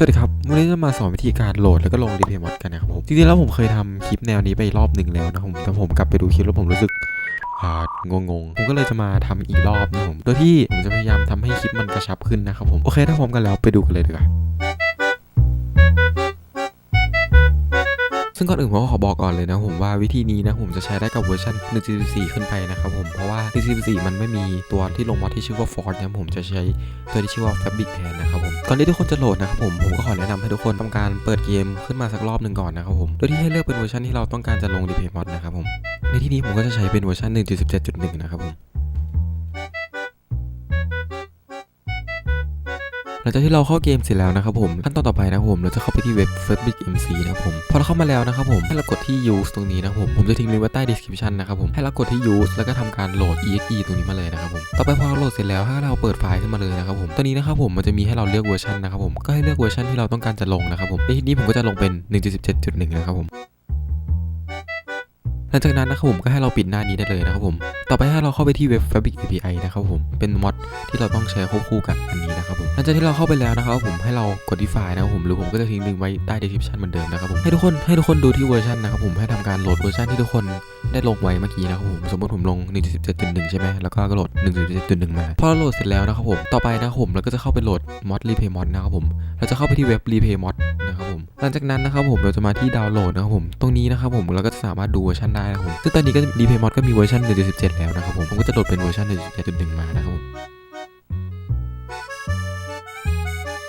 สวัสดีครับ วันนี้จะมาสอนวิธีการโหลดแล้วก็ลงรีเพย์มอดกันนะครับผม จริงๆแล้วผมเคยทำคลิปแนวนี้ไปรอบหนึ่งแล้วนะผม แต่ผมกลับไปดูคลิปแล้วผมรู้สึกงงงๆผมก็เลยจะมาทำอีกรอบนะผม โดยที่ผมจะพยายามทำให้คลิปมันกระชับขึ้นนะครับผม โอเคถ้าพร้อมกันแล้วไปดูกันเลยดีกว่า ซึ่งก่อนอื่นผมก็ขอบอกก่อนเลยนะผมว่าวิธีนี้นะผมจะใช้ได้กับเวอร์ชัน1.14 ขึ้นไปนะครับผมเพราะว่า1.14 มันไม่มีตัวที่ลงมอดที่ชื่อว่า Force นะผมจะใช้ตัวที่ชื่อว่า Fabric แทนนะครับผมก่อนที่ทุกคนจะโหลดนะครับผมผมก็ขอแนะนำให้ทุกคนทำการเปิดเกมขึ้นมาสักรอบหนึ่งก่อนนะครับผมโดยที่ให้เลือกเป็นเวอร์ชันที่เราต้องการจะลง Replay Mod นะครับผมในที่นี้ผมก็จะใช้เป็นเวอร์ชัน1.17.1 นะครับผม ลังจากที่เราเข้าเกมเสร็จแล้วนะครับผมขั้นตอนต่อไปนะครับผมเราจะเข้าไปที่เว็บ Fabric MC นะครับผมพอเราเข้ามาแล้วนะครับผมให้เรากดที่ use ตรงนี้นะครับผมผมจะทิ้งลิงก์ไว้ใต้ description นะครับผมให้เรากดที่ use แล้วก็ทำการโหลด exe ตรงนี้มาเลยนะครับผมต่อไปพอเราโหลดเสร็จแล้วให้เราเปิดไฟล์ขึ้นมาเลยนะครับผมตัวนี้นะครับผมมันจะมีให้เราเลือกเวอร์ชันนะครับผมก็ให้เลือกเวอร์ชันที่เราต้องการจะลงนะครับผมในที่นี้ผมก็จะลงเป็น 1.17.1 นะครับผมหลังจากนั้นนะครับผมก็ให้เราปิดหน้านี้ได้เลยนะครับผม ต่อไปให้เราเข้าไปที่เว็บ Fabric API นะครับผม เป็นมอดที่เราต้องใช้ควบคู่กับอันนี้นะครับผมหลังจากที่เราเข้าไปแล้วนะครับผมให้เรากดที่ไฟล์นะครับผมหรือผมก็จะทิ้งลิงก์ไว้ใต้ description เหมือนเดิมนะครับผมให้ทุกคนให้ทุกคนดูที่เวอร์ชันนะครับผมให้ทำการโหลดเวอร์ชันที่ทุกคนได้ลงไว้เมื่อกี้นะครับผมสมมติผมลง 1.17.1 ใช่ไหมแล้วก็โหลด 1.17.1 มาพอเราโหลดเสร็จแล้วนะครับผมต่อไปนะครับผมเราก็จะเข้าไปโหลดมอด replay mod นะครับผมเราจะเข้าไปที่เว็บ replay mod นะครับผมหลังจากนั้นนะครับผมเราจะมาที่ดาวน์โหลดนะครับผมตรงนี้นะครับผมเราก็จะสามารถดูเวอร์ชันได้นะครับผมซึ่งตอนนี้ก็ replay mod ก็มีเวอร์ชัน1.17แล้วนะครับผม ผมก็จะโหลดเป็นเวอร์ชัน1.17.1มานะครับผม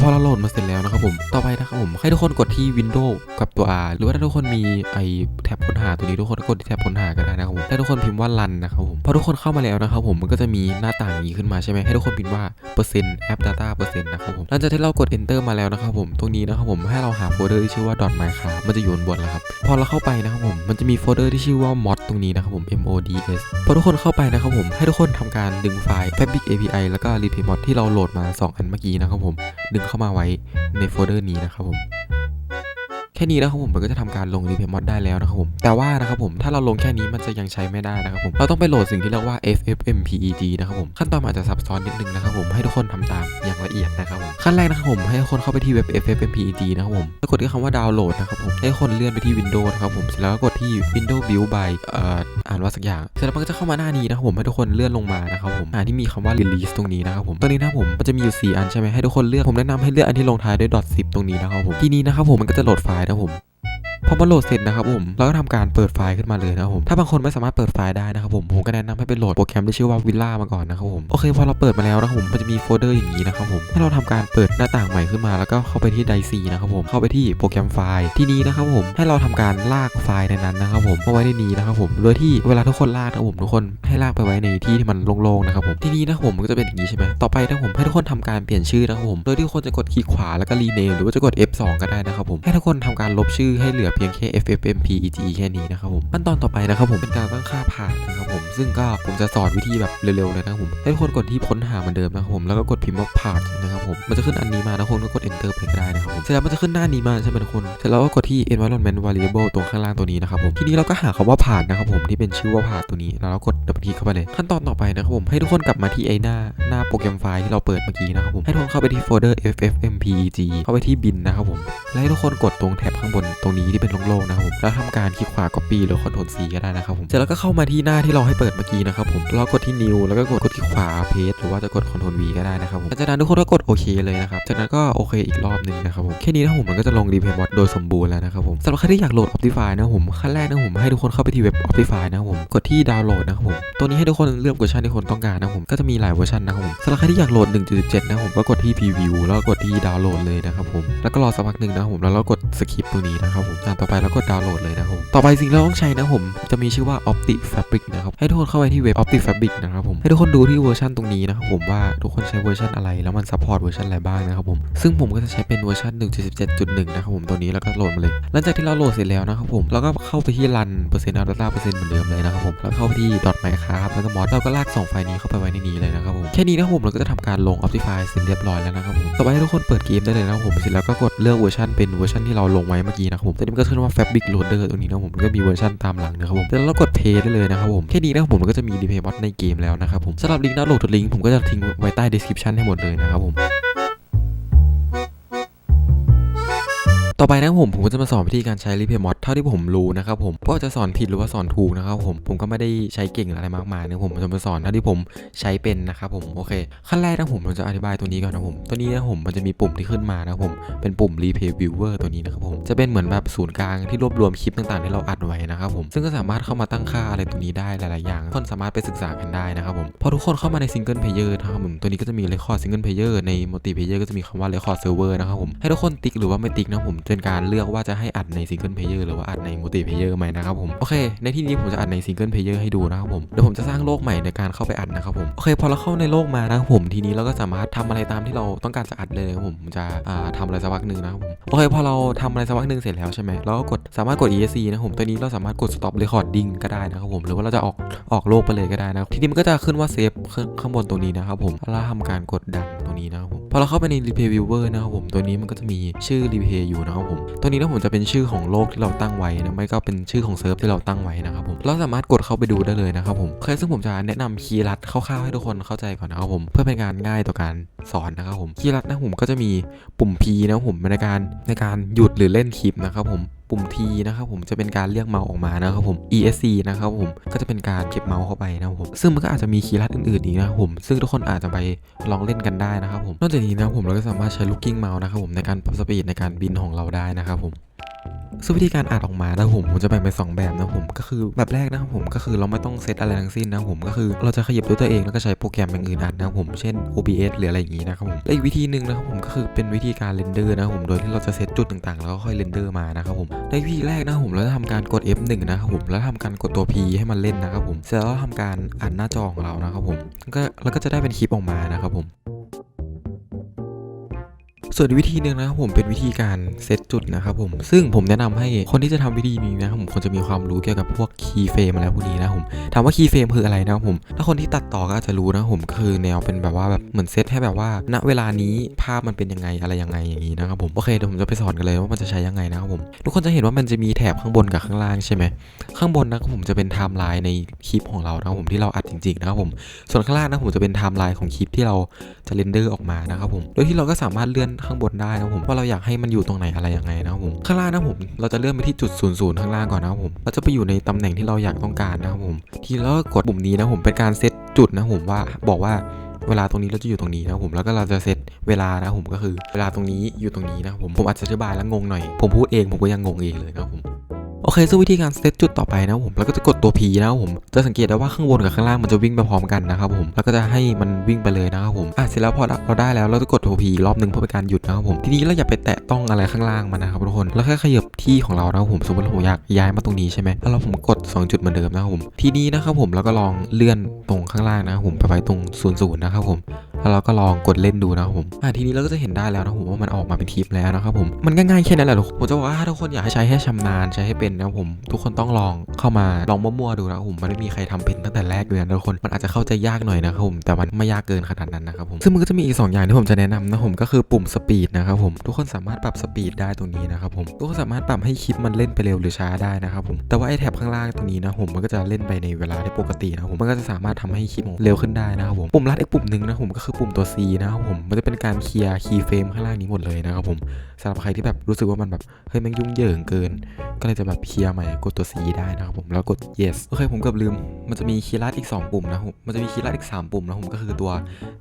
พอเราโหลดมาเสร็จแล้วนะครับผม ต่อไปนะครับผม ให้ทุกคนกดที่ Windows กับตัว R หรือว่าถ้าทุกคนมีไอแท็บค้นหาตัวนี้ทุกคนกดที่แท็บค้นหาก็ได้นะครับผมถ้าทุกคนพิมพ์ว่า run นะครับผม อทุกคนเข้ามาแล้วนะครับผมมันก็จะมีหน้าต่างนี้ขึ้นมาใช่ไหมให้ทุกคนพิมพ์ว่าเปอร์เซ็นต์ app data เปอร์เซ็นต์นะครับผมหลังจากที่เรากด enter มาแล้วนะครับผมตรงนี้นะครับผมให้เราหาโฟลเดอร์ที่ชื่อว่า .minecraft มันจะอยู่บนบนแล้วครับพอเราเข้าไปนะครับผมมันจะมีโฟลเดอร์ที่ชื่อว่า mod ตรงนี้นะครับผม mods พอทุกคนเข้าไปนะครับผมให้ทุกคนทำการดึงไฟล์ fabric api แล้วก็ replay mod ที่เราโหลดมาสองอันเมื่อกี้นะครับผมดึงเข้ามาไว้ในโฟลเดอร์นี้นะครับผม ค่นี้นะครับผมมันก็จะทำการลง replay mod ได้แล้วนะครับผมแต่ว่านะครับผมถ้าเราลงแค่นี้มันจะยังใช้ไม่ได้นะครับผมเราต้องไปโหลดสิ่งที่เรียกว่า ffmpeg นะครับผมขั้นตอนอาจจะซับซ้อนนิดนึงนะครับผมให้ทุกคนทำตามอย่างละเอียดนะครับผมขั้นแรกนะครับผมให้ทุกคนเข้าไปที่เว็บ ffmpeg นะครับผมแล้วกดที่คำว่าดาวน์โหลดนะครับผมให้ทุกคนเลื่อนไปที่ Windows นะครับผมเสร็จแล้วก็กดที่ Windows Build by เอ่ออ่านว่าสักอย่างเสร็จแล้วมันก็จะเข้ามาหน้านี้นะครับผมให้ทุกคนเลื่อนลงมานะครับผมอ่านที่มีคำว่า release ตรงนี้นะครับผมตัวนี้นะผมมันจะมีอยู่ 4 อันใช่ไหมให้ทุกคนเลือกผมแนะนำให้เลือกอันที่ลงท้ายด้วย 10 ตรงนี้นะครับผมทีนี้นะครับผมมันก็จะโหลดไฟล์ครับผม พอมาโหลดเสร็จนะครับผมเราก็ทำการเปิดไฟล์ขึ้นมาเลยนะครับผมถ้าบางคนไม่สามารถเปิดไฟล์ได้นะครับผมผมก็แนะนำให้ไปโหลดโปรแกรมที่ชื่อว่าวิลล่ามาก่อนนะครับผมโอเคพอเราเปิดมาแล้วนะครับผมมันจะมีโฟลเดอร์อย่างนี้นะครับผมให้เราทำการเปิดหน้าต่างใหม่ขึ้นมา แล้วก็เข้าไปที่ไดซีนะครับผมเข้าไปที่โปรแกรมไฟล์ที่นี้นะครับผมให้เราทำการลากไฟล์ในนั้นนะครับผมมาไว้ในนี้นะครับผมโดยที่เวลาทุกคนลากนะครับผมทุกคนให้ลากไปไว้ในที่ที่มันโล่งๆนะครับผมที่นี้นะครับผมมันก็จะเป็นอย่างนี้ใช่ไหมต่อไปนะครับผมให้ทุกคนทำการเปลี่ยนชื่อนะครับผมโดยที่คนจะกดคลิกขวาแล้วก็รีเนมหรือว่าจะกด F2 ก็ได้นะครับผมให้ทุกคนทำการลบชื่อให้เหลือเพียงแค่ FFmpeg แค่นี้นะครับผมขั้นตอนต่อไปนะครับผมเป็นการตั้งค่าผ่านนะครับผมซึ่งก็ผมจะสอนวิธีแบบเร็วๆเลยนะครับผมให้ทุกคนกดที่ค้นหาเหมือนเดิมนะครับผมแล้วก็กดพิมพ์ว่าผ่านนะครับผมมันจะขึ้นอันนี้มานะคนก็กด enter ไปก็ได้นะครับผมเสร็จแล้วมันจะขึ้นหน้านี้มาใช่ไหมทุกคนเสร็จแล้วก็กดที่ environment variable ตรงข้างล่างตัวนี้นะครับผมทีนี้เราก็หาคำว่าผ่านนะครับผมที่เป็นชื่อว่าผ่านตัวนี้แล้วเรากดดับเบิลคลิกเข้าไปเลย ขั้นตอนต่อไปนะครับผมให้ทุกคนกลับมาที่ไอหน้าหน้าโปรแกรมไฟล์ที่เราเปิดเมื่อกี้นะครับผมให้ทุกคนเข้าไปที่โฟลเดอร์ ffmpeg เข้าไปที่บินนะครับผมและให้ทุกคนกดตรงแท็บข้างบนตรงนี้ที่เป็นโล่งๆนะครับผมแล้วทำการคลิกขวา copy หรือ control c ก็ได้นะครับผมเสร็จแล้วก็เข้ามาที่หน้าที่เราให้เปิดเมื่อกี้นะครับผมแล้วกดที่ new แล้วก็กดกดที่ขวา paste หรือว่าจะกด control v ก็ได้นะครับผมจากนั้นทุกคนก็กดโอเคเลยนะครับจากนั้นก็โอเคอีกรอบหนึงนะครับผมแค่นี้นะผมมันก็จะลง replay mod โดยสมบูรณ์แล้วนะครับผมสำหรับใครที่อยากโหลด Optify นะผมขั้นแรกนะผมให้ทุกคนเข้าไปที่เว็บ Optify นะครับผมกดที่ดาวน์โหลดนะครับผมตัวนี้ให้ทุกคนเลือกเวอร์ชันที่คนต้องการนะผมก็จะมีหลายเวอร์ชันนะครับผมสำหรับใครที่อยากโหลด 1.17 นะผมก็กดที่ preview แล้วกดที่ดาวน์โหลดเลยนะครับผมแล้วก็รอสักพักหนึ่งนะครับผมแล้วเรากด skip ตรงนี้นะครับผมจาต่อไปแล้วกดดาวน์โหลดเลยนะครับ ต่อไปสิ่งที่เราต้องใช้นะครับผม จะมีชื่อว่า Opti Fabric นะครับ ให้ทุกคนเข้าไปที่เว็บ Opti Fabric นะครับผม ให้ทุกคนดูที่เวอร์ชันตรงนี้นะครับผมว่าทุกคนใช้เวอร์ชันอะไรแล้วมันซัพพอร์ตเวอร์ชันอะไรบ้างนะครับผม ซึ่งผมก็จะใช้เป็นเวอร์ชัน1.17.1 นะครับผมตัวนี้แล้วก็โหลดมาเลย หลังจากที่เราโหลดเสร็จแล้วนะครับผมเราก็เข้าไปที่ run เปอร์เซ็นต์ data เปอร์เซ็นต์เหมือนเดิมเลยนะครับผมแล้วเข้าไปที่ .minecraft แล้วก็ mod เราก็ลาก2ไฟล์นี้เข้าไปไว้ในนี้เลยนะครับผมแค่นี้นะครับผมเราก็จะทำการลง Optify เสร็จเรียบร้อยแล้วนะครับผมต่อไปให้ทุกคนเปิดเกมได้เลยนะครับผมเสร็จแล้วก็กดเลือกเวอร์ชันเป็นเวอร์ชันที่เราลงไว้เมื่อกี้นะครับผมตอนนี้มันก็ขึ้นว่า Fabric Loader ตรงนี้นะผมมันก็มีเวอร์ชันตามหลังนะครับผมแล้วเรากดเพย์ได้เลยนะครับผมแค่นี้นะผมมันก็จะมีดีเพย์บอทในเกมแล้วนะครับผมสำหรับลิงก์ดาวน์โหลดทุกลิงก์ผมก็จะทิ้งไว้ใต้ description ให้หมดเลยนะครับผม ต่อไปนะครับผมผมก็จะมาสอนวิธีการใช้ Replay Mod เท่าที่ผมรู้นะครับผมเพราะจะสอนผิดหรือว่าสอนถูกนะครับผมผมก็ไม่ได้ใช้เก่งอะไรมากมายนะผมจะมาสอนเท่าที่ผมใช้เป็นนะครับผมโอเคขั้นแรกนะผมผมจะอธิบายตัวนี้ก่อนนะผมตัวนี้นะผมมันจะมีปุ่มที่ขึ้นมานะครับผมเป็นปุ่ม Replay Viewer ตัวนี้นะครับผมจะเป็นเหมือนแบบศูนย์กลางที่รวบรวมคลิปต่างๆที่เราอัดไว้นะครับผมซึ่งก็สามารถเข้ามาตั้งค่าอะไรตัวนี้ได้หลายๆอย่างคนสามารถไปศึกษากันได้นะครับผมพอทุกคนเข้ามาใน Single Player นะครับผมตัวนี้ก็จะมี Record Single Player ใน Multi Player ก็จะมีคำว่า Record Server นะครับผมให้ทุกคนติ๊กหรือว่าไม่ติ๊กนะผมเป็นการเลือกว่าจะให้อัดใน Single Player หรือว่าอัดใน Multi Player ไหมนะครับผมโอเค ในที่นี้ผมจะอัดใน Single Player ให้ดูนะครับผมเดี๋ยวผมจะสร้างโลกใหม่ในการเข้าไปอัดนะครับผมโอเคพอเราเข้าในโลกมานะครับผมทีนี้เราก็สามารถทำอะไรตามที่เราต้องการจะอัดเลยนะครับผมจะอ่าทำอะไรสักพักหนึ่งนะครับผมโอเคพอเราทำอะไรสักพักหนึ่งเสร็จแล้วใช่ไหมเราก็กดสามารถกด ESC นะผมตัวนี้เราสามารถกด stop recording ก็ได้นะครับผมหรือว่าเราจะออกออกโลกไปเลยก็ได้นะทีนี้มันก็จะขึ้นว่าเซฟข้างบนตรงนี้นะครับผมแล้วเราทำการกดดันตรงนี้นะครับผมพอเราเข้าไปใน replay viewer นะครับผมตัวนี้มันก็จะมีชื่อ replay อยู่นะครับผม ตัวนี้นะผมจะเป็นชื่อของโลกที่เราตั้งไว้นะไม่ก็เป็นชื่อของเซิร์ฟที่เราตั้งไว้นะครับผมเราสามารถกดเข้าไปดูได้เลยนะครับผมเคยซึ่งผมจะแนะนำคีย์ลัดคร่าวๆให้ทุกคนเข้าใจก่อนนะครับผมเพื่อเป็นการง่ายต่อการสอนนะครับผมคีย์ลัดนะผมก็จะมีปุ่ม P นะผมในการในการหยุดหรือเล่นคลิปนะครับผม ปุ่ม T นะครับผมจะเป็นการเรียกเมาส์ออกมานะครับผม ESC นะครับผมก็จะเป็นการเก็บเมาส์เข้าไปนะครับผมซึ่งมันก็อาจจะมีคีย์ลัดอื่นๆอีกนะครับผมซึ่งทุกคนอาจจะไปลองเล่นกันได้นะครับผมนอกจากนี้นะครับผมเราก็สามารถใช้ looking mouse นะครับผมในการปรับสปีดในการบินของเราได้นะครับผม ซึ่งวิธีการอ่านออกมานะผมผมจะแบ่งเป็นสองแบบนะผมก็คือแบบแรกนะครับผมก็คือเราไม่ต้องเซตอะไรทั้งสิ้นนะผมก็คือเราจะขยับด้วยตัวเองแล้วก็ใช้โปรแกรมอย่างอื่นอัดนะผมเช่น OBS หรืออะไรอย่างนี้นะครับผมและอีกวิธีหนึ่งนะครับผมก็คือเป็นวิธีการเรนเดอร์นะครับผมโดยที่เราจะเซตจุดต่างๆ แล้วก็ค่อยเรนเดอร์มานะครับผมในวิธีแรกนะผมเราจะทำการกด F1 นะครับผมแล้วทำการกดตัว P ให้มันเล่นนะครับผมเสร็จแล้วทำการอ่านหน้าจอของเรานะครับผมก็แล้วก็จะได้เป็นคลิปออกมานะครับผม ส่วนวิธีหนึ่งนะครับผมเป็นวิธีการเซตจุดนะครับผมซึ่งผมแนะนำให้คนที่จะทำวิธีนี้นะผมควรจะมีความรู้เกี่ยวกับพวกคีย์เฟรมอะไรพวกนี้นะผมถามว่าคีย์เฟรมคืออะไรนะครับผมถ้าคนที่ตัดต่อก็อาจจะรู้นะผมคือแนวเป็นแบบว่าแบบเหมือนเซตให้แบบว่า ณเวลานี้ภาพมันเป็นยังไงอะไรยังไงอย่างนี้นะครับผมโอเคเดี๋ยวผมจะไปสอนกันเลยว่ามันจะใช้ยังไงนะครับผมทุกคนจะเห็นว่ามันจะมีแถบข้างบนกับข้างล่างใช่ไหมข้างบนนะครับผมจะเป็นไทม์ไลน์ในคลิปของเรานะครับผมที่เราอัดจริงๆนะครับผมส่วนข้างล่างนะผมจะเป็นไทม์ไลน์ของคลิปที่เราจะเรนเดอร์ออกมานะครับผมโดยที่เราก็สามารถเลื่อนข้างบนได้นะผมว่าเราอยากให้มันอยู่ตรงไหนอะไรยังไงนะผมข้างล่างนะผมเราจะเลื่อนไปที่จุด0ูนย์ข้างล่างก่อนนะผมเราจะไปอยู่ในตำแหน่งที่เราอยากต้องการนะครับผมทีแล้วกดปุ่มนี้นะผมเป็นการเซตจุดนะผมว่าบอกว่าเวลาตรงนี้เราจะอยู่ตรงนี้นะผมแล้วก็เราจะเซตเวลานะผมก็คือ เวลาตรงนี้อยู่ตรงนี้นะผมผมอาจจะอธิบายแล้วงงหน่อย ผมพูดเองผมก็ยังงงเองเลยนะผม โอเคซึ่งวิธีการเซตจุดต่อไปนะผมแล้วก็จะกดตัว P นะครับผมจะสังเกตได้ว่าข้างบนกับข้างล่างมันจะวิ่งไปพร้อมกันนะครับผมแล้วก็จะให้มันวิ่งไปเลยนะครับผมอะเสร็จแล้วพอเราได้แล้วเราจะกดตัว P รอบหนึ่งเพื่อเป็นการหยุดนะครับผมทีนี้เราอย่าไปแตะต้องอะไรข้างล่างมันนะครับทุกคนแล้วแค่ขยับที่ของเรานะครับผมสมมติผมอยากย้ายมาตรงนี้ใช่ไหมแล้วผมกด 2 จุดเหมือนเดิมนะครับผมทีนี้นะครับผมเราก็ลองเลื่อนตรงข้างล่างนะครับผมไปไว้ตรง0ูนย์นะครับผมแล้วเราก็ลองกดเล่นดูนะครับผมอะทีนี้เราก็จะเห็นได้แล้วนะครับผมว่ามันออกมาเป็นคลิปแล้วนะครับผมมันง่ายๆแค่นั้นแหละทุกผมจะบอกว่าถ้าทุกคนอยากให้ใช้ให้ชำนาญใช้ให้เป็นนะครับผม ทุกคนต้องลองเข้ามาลองมั่วๆดูนะครับผมมันไม่มีใครทำเป็นตั้งแต่แรกเลยนะทุกคนมันอาจจะเข้าใจยากหน่อยนะครับผมแต่มันไม่ยากเกินขนาดนั้นนะครับผมซึ่งมันก็จะมีอีกสองอย่างที่ผมจะแนะนำนะผมก็คือปุ่มสปีดนะครับผมทุกคนสามารถปรับสปีดได้ตรงนี้นะครับผมทุกคนสามารถปรับให้คลิปมันเล่นไปเร็วหรือช้าได้นะครับผมแต่ว่าไอ้แถบข้างล่างตรงนี้นะผมมันก็จะเล่นไปในเวลาที่ปกตินะผมมันก็จะสามารถทำให้คลิปเร็วขึ้นได้นะครับผมปุ่มลัดอีกปุ่มหนึ่งนะผมก็คือปุ่มตัว C นะครับผม มันจะเป็นการเคลียร์คีย์เฟรมข้างล่างนี้หมดเลยนะครับผมสำหรับใครที่แบบรู้สึกว่ามันแบบเฮ้ยมันยุ่งเหยิงเกิน ก็เลยจะแบบเคลียร์ใหม่กดตัว C ได้นะครับผมแล้วกด yes โอเคผมเกือบลืม มันจะมีคีย์ลัดอีก 2 ปุ่มนะครับผมมันจะมีคีย์ลัดอีก 3 ปุ่มนะผมก็คือตัว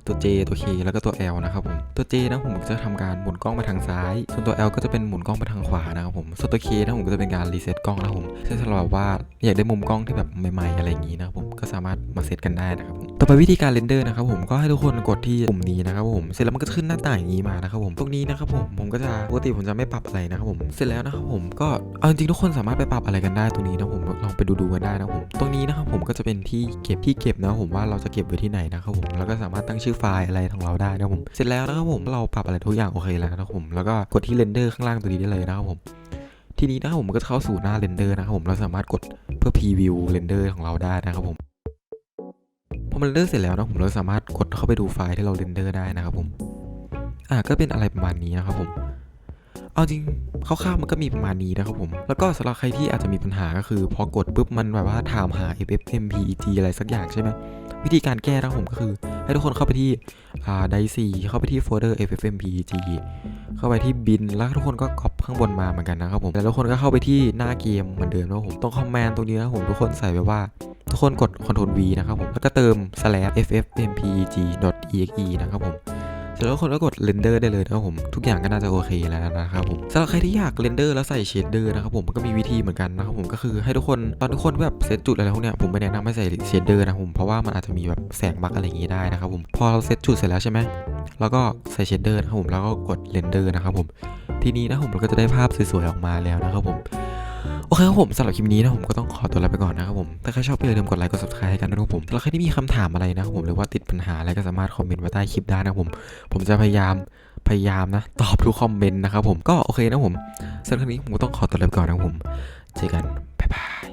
ตัว J ตัว K แล้วก็ตัว L นะครับผมตัว J นะผมจะทำการหมุนกล้องไปทางซ้าย ส่วนตัว L ก็จะเป็นหมุนกล้องไปทางขวานะครับผมส่วนตัว K นะผมก็จะเป็นการรีเซ็ตกล้องนะครับผมซึ่สำหรับว่าอยากได้มุมกล้องที่แบบใหม่ๆอะไรอย่างนี้นะครับผมก็สามารถมาเซตกันได้นะครับผมต่อไปวิธีการเรนเดอร์นะครับผมก็ให้ทุกคนกดที่ปุ่มนี้นะครับผมเสร็จแล้วมันก็ขึ้นหน้าต่างอย่างนี้มานะครับผมตรงนี้นะครับผมผมก็จะปกติผมจะไม่ปรับอะไรนะครับผมเสร็จแล้วนะครับผมก็เอาจริงทุกคนสามารถไปปรับอะไรกันได้ตรงนี้นะผมลองไปดูๆกันได้นะครับผมตรงนี้นะครับผมก็จะเป็นที่เก็บที่เก็บนะครับผมว่าเราจะเก็บไว้ที่ไหนนะครับผมแล้วก็สามารถตั้งชื่อไฟล์อะไรของเราได้นะครับผมเสร็จแล้วนะครับผมเราปรับอะไรทุกอย่างโอเคแล้วนะครับผมแล้วก็กดที่เรนเดอร์ข้างล่างตัวนี้ได้เลยนะครับผมทีนี้นะครับผมก็จะเข้าสู่หน้าเรนเดอร์นะครับผมเราสามารถกดเพื่อพรีวิวเรนเดอร์ของเราได้นะครับผม มันเรื่อกเสร็จแล้วนะผมเราสามารถกดเข้าไปดูไฟล์ที่เราเรนเดอร์ได้นะครับผม อ่าก็เป็นอะไรประมาณนี้นะครับผม เอาจริงคร่าวๆมันก็มีประมาณนี้นะครับผม แล้วก็สำหรับใครที่อาจจะมีปัญหาก็คือ พอกดปุ๊บมันแบบว่าถามหา FFmpeg อะไรสักอย่างใช่ไหมวิธีการแก้นะครับผมก็คือ ให้ทุกคนเข้าไปที่ไดซีเข้าไปที่โฟลเดอร์ ffmpeg เข้าไปที่บินแล้วทุกคนก็ก๊อปข้างบนมาเหมือนกันนะครับผมแล้วทุกคนก็เข้าไปที่หน้าเกมเหมือนเดิมนะครับผมตรงคอมแมนต์ตรงนี้นะครับผมทุกคนใส่ไว้ว่าทุกคนกด Ctrl V นะครับผม แล้วก็เติม slash ffmpeg.exe นะครับผม เสร็จแล้วทุกคนก็กด render ได้เลยนะครับผมทุกอย่างก็น่าจะโอเคแล้วนะครับผมสำหรับใครที่อยาก render แล้วใส่ shader นะครับผมมันก็มีวิธีเหมือนกันนะครับผมก็คือให้ทุกคนตอนทุกคนแบบเซตจุดอะไรพวกเนี้ยผมไม่แนะนำให้ใส่ shader นะครับผมเพราะว่ามันอาจจะมีแบบแสงบั๊กอะไรอย่างงี้ได้นะครับผมพอเราเซตจุดเสร็จแล้วใช่ไหมแล้วก็ใส่ shader นะครับผมแล้วก็กด render นะครับผมทีนี้นะครับผมเราก็จะได้ภาพสวยๆออกมาแล้วนะครับผม เคครับผมสำหรับคลิปนี้นะผมก็ต้องขอตัวลาไปก่อนนะครับผม ถ้าใครชอบก็อย่าลืมกดไลค์กดซับสไครต์ให้กันนะครับผมแล้วใครที่มีคำถามอะไรนะครับผมหรือว่าติดปัญหาอะไรก็สามารถคอมเมนต์ไว้ใต้คลิปได้นะครับผม ผมจะพยายามพยายามนะตอบทุกคอมเมนต์นะครับผมก็โอเคนะผมสำหรับคลิปนี้ผมก็ต้องขอตัวลาไปก่อนนะครับผม เจอกันบ๊ายบาย